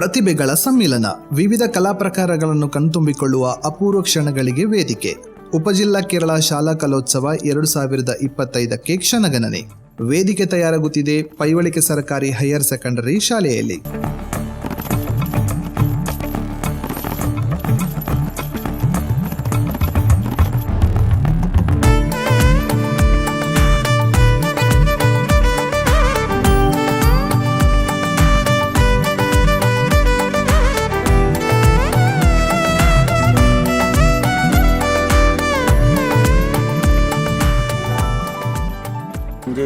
ಪ್ರತಿಭೆಗಳ ಸಮ್ಮಿಲನ. ವಿವಿಧ ಕಲಾ ಪ್ರಕಾರಗಳನ್ನು ಕಣ್ತುಂಬಿಕೊಳ್ಳುವ ಅಪೂರ್ವ ಕ್ಷಣಗಳಿಗೆ ವೇದಿಕೆ. ಉಪಜಿಲ್ಲಾ ಕೇರಳ ಶಾಲಾ ಕಲೋತ್ಸವ ಎರಡು ಸಾವಿರದ ಇಪ್ಪತ್ತೈದಕ್ಕೆ ಕ್ಷಣಗಣನೆ. ವೇದಿಕೆ ತಯಾರಾಗುತ್ತಿದೆ ಪೈವಳಿಕೆ ಸರ್ಕಾರಿ ಹೈಯರ್ ಸೆಕೆಂಡರಿ ಶಾಲೆಯಲ್ಲಿ.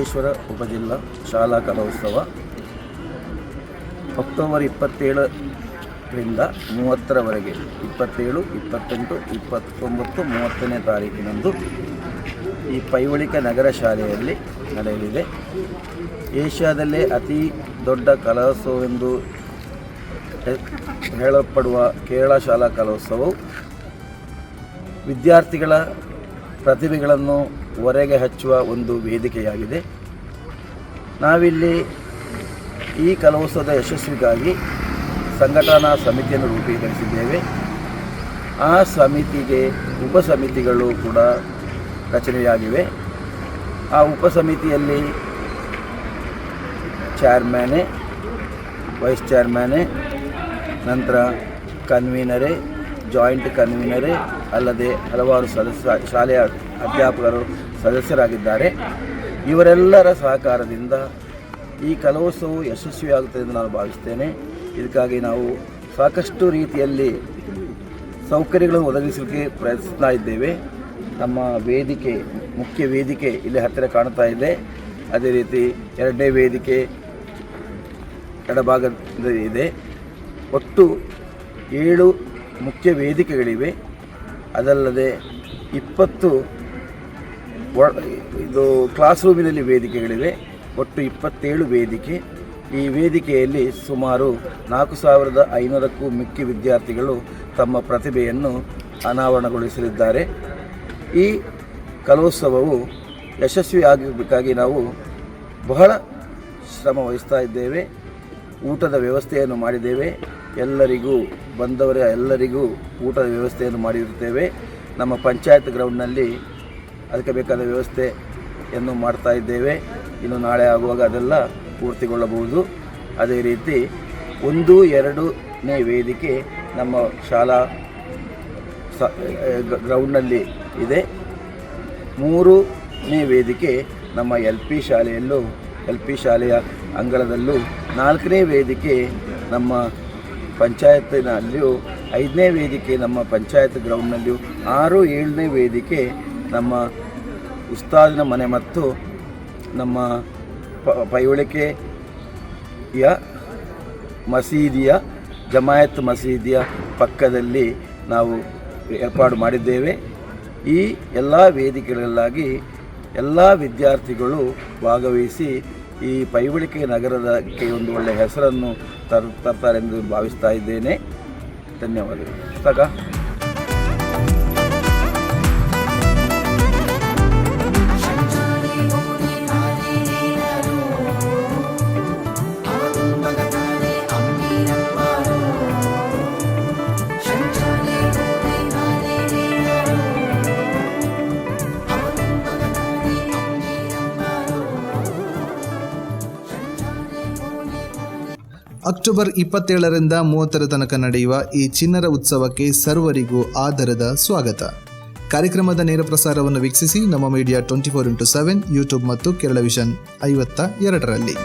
ಮಂಜೇಶ್ವರ ಉಪಜಿಲ್ಲಾ ಶಾಲಾ ಕಲೋತ್ಸವ. ಅಕ್ಟೋಬರ್ ಇಪ್ಪತ್ತೇಳರಿಂದ ಮೂವತ್ತರವರೆಗೆ, ಇಪ್ಪತ್ತೇಳು, ಇಪ್ಪತ್ತೆಂಟು, ಇಪ್ಪತ್ತೊಂಬತ್ತು, ಮೂವತ್ತನೇ ತಾರೀಕಿನಂದು ಈ ಪೈವಳಿಕ ನಗರ ಶಾಲೆಯಲ್ಲಿ ನಡೆಯಲಿದೆ. ಏಷ್ಯಾದಲ್ಲೇ ಅತಿ ದೊಡ್ಡ ಕಲೋತ್ಸವವೆಂದು ಹೇಳಲ್ಪಡುವ ಕೇರಳ ಶಾಲಾ ಕಲೋತ್ಸವವು ವಿದ್ಯಾರ್ಥಿಗಳ ಪ್ರತಿಭೆಗಳನ್ನು ಹೊರಗೆ ಹಚ್ಚುವ ಒಂದು ವೇದಿಕೆಯಾಗಿದೆ. ನಾವಿಲ್ಲಿ ಈ ಕಲೋತ್ಸವದ ಯಶಸ್ವಿಗಾಗಿ ಸಂಘಟನಾ ಸಮಿತಿಯನ್ನು ರೂಪೀಕರಿಸಿದ್ದೇವೆ. ಆ ಸಮಿತಿಗೆ ಉಪ ಸಮಿತಿಗಳು ಕೂಡ ರಚನೆಯಾಗಿವೆ. ಆ ಉಪ ಸಮಿತಿಯಲ್ಲಿ ಚೇರ್ಮ್ಯಾನೆ ವೈಸ್ ಚೇರ್ಮ್ಯಾನೆ ನಂತರ ಕನ್ವೀನರೇ ಜಾಯಿಂಟ್ ಕನ್ವೀನರೇ ಅಲ್ಲದೆ ಹಲವಾರು ಸದಸ್ಯ ಶಾಲೆಯ ಅಧ್ಯಾಪಕರು ಸದಸ್ಯರಾಗಿದ್ದಾರೆ. ಇವರೆಲ್ಲರ ಸಹಕಾರದಿಂದ ಈ ಕಲೋತ್ಸವವು ಯಶಸ್ವಿಯಾಗುತ್ತದೆ ಎಂದು ನಾನು ಭಾವಿಸ್ತೇನೆ. ಇದಕ್ಕಾಗಿ ನಾವು ಸಾಕಷ್ಟು ರೀತಿಯಲ್ಲಿ ಸೌಕರ್ಯಗಳನ್ನು ಒದಗಿಸಲಿಕ್ಕೆ ಪ್ರಯತ್ನ ಇದ್ದೇವೆ. ನಮ್ಮ ವೇದಿಕೆ, ಮುಖ್ಯ ವೇದಿಕೆ ಇಲ್ಲಿ ಹತ್ತಿರ ಕಾಣ್ತಾ ಇದೆ. ಅದೇ ರೀತಿ ಎರಡನೇ ವೇದಿಕೆ ಎಡಭಾಗದಲ್ಲಿ ಇದೆ. ಒಟ್ಟು ಏಳು ಮುಖ್ಯ ವೇದಿಕೆಗಳಿವೆ. ಅದಲ್ಲದೆ ಇಪ್ಪತ್ತು ಇದು ಕ್ಲಾಸ್ ರೂಮಿನಲ್ಲಿ ವೇದಿಕೆಗಳಿವೆ. ಒಟ್ಟು ಇಪ್ಪತ್ತೇಳು ವೇದಿಕೆ. ಈ ವೇದಿಕೆಯಲ್ಲಿ ಸುಮಾರು ನಾಲ್ಕು ಸಾವಿರದ ಐನೂರಕ್ಕೂ ಮಿಕ್ಕಿ ವಿದ್ಯಾರ್ಥಿಗಳು ತಮ್ಮ ಪ್ರತಿಭೆಯನ್ನು ಅನಾವರಣಗೊಳಿಸಲಿದ್ದಾರೆ. ಈ ಕಲೋತ್ಸವವು ಯಶಸ್ವಿಯಾಗಬೇಕಾಗಿ ನಾವು ಬಹಳ ಶ್ರಮ ವಹಿಸ್ತಾ ಇದ್ದೇವೆ. ಊಟದ ವ್ಯವಸ್ಥೆಯನ್ನು ಮಾಡಿದ್ದೇವೆ. ಎಲ್ಲರಿಗೂ ಬಂದವರ ಎಲ್ಲರಿಗೂ ಊಟದ ವ್ಯವಸ್ಥೆಯನ್ನು ಮಾಡಿರುತ್ತೇವೆ. ನಮ್ಮ ಪಂಚಾಯತ್ ಗ್ರೌಂಡ್ನಲ್ಲಿ ಅದಕ್ಕೆ ಬೇಕಾದ ವ್ಯವಸ್ಥೆಯನ್ನು ಮಾಡ್ತಾ ಇದ್ದೇವೆ. ಇನ್ನು ನಾಳೆ ಆಗುವಾಗ ಅದೆಲ್ಲ ಪೂರ್ತಿಗೊಳ್ಳಬಹುದು. ಅದೇ ರೀತಿ ಒಂದು, ಎರಡನೇ ವೇದಿಕೆ ನಮ್ಮ ಶಾಲಾ ಸ ಗ್ರೌಂಡ್ನಲ್ಲಿ ಇದೆ. ಮೂರನೇ ವೇದಿಕೆ ನಮ್ಮ ಎಲ್ ಪಿ ಶಾಲೆಯಲ್ಲೂ, ಎಲ್ ಪಿ ಶಾಲೆಯ ಅಂಗಳದಲ್ಲೂ. ನಾಲ್ಕನೇ ವೇದಿಕೆ ನಮ್ಮ ಪಂಚಾಯತಿನಲ್ಲಿಯೂ ಐದನೇ ವೇದಿಕೆ ನಮ್ಮ ಪಂಚಾಯತ್ ಗ್ರೌಂಡ್ನಲ್ಲಿಯೂ ಆರು ಏಳನೇ ವೇದಿಕೆ ನಮ್ಮ ಉಸ್ತಾದಿನ ಮನೆ ಮತ್ತು ನಮ್ಮ ಪೈವಳಿಕೆಯ ಮಸೀದಿಯ, ಜಮಾಯತ್ ಮಸೀದಿಯ ಪಕ್ಕದಲ್ಲಿ ನಾವು ಏರ್ಪಾಡು ಮಾಡಿದ್ದೇವೆ. ಈ ಎಲ್ಲ ವೇದಿಕೆಗಳಲ್ಲಾಗಿ ಎಲ್ಲ ವಿದ್ಯಾರ್ಥಿಗಳು ಭಾಗವಹಿಸಿ ಈ ಪೈವಳಿಕೆ ನಗರದಕ್ಕೆ ಒಂದು ಒಳ್ಳೆಯ ಹೆಸರನ್ನು ತರ್ ತರ್ತಾರೆಂದು ಭಾವಿಸ್ತಾ ಇದ್ದೇನೆ. ಧನ್ಯವಾದಗಳು. ಸಾಕ ಅಕ್ಟೋಬರ್ ಇಪ್ಪತ್ತೇಳರಿಂದ ಮೂವತ್ತರ ತನಕ ನಡೆಯುವ ಈ ಚಿನ್ನರ ಉತ್ಸವಕ್ಕೆ ಸರ್ವರಿಗೂ ಆದರದ ಸ್ವಾಗತ. ಕಾರ್ಯಕ್ರಮದ ನೇರ ಪ್ರಸಾರವನ್ನು ವೀಕ್ಷಿಸಿ ನಮ್ಮ media twenty four into seven, YouTube ಮತ್ತು ಕೇರಳ ವಿಷನ್ ಐವತ್ತ ಎರಡರಲ್ಲಿ.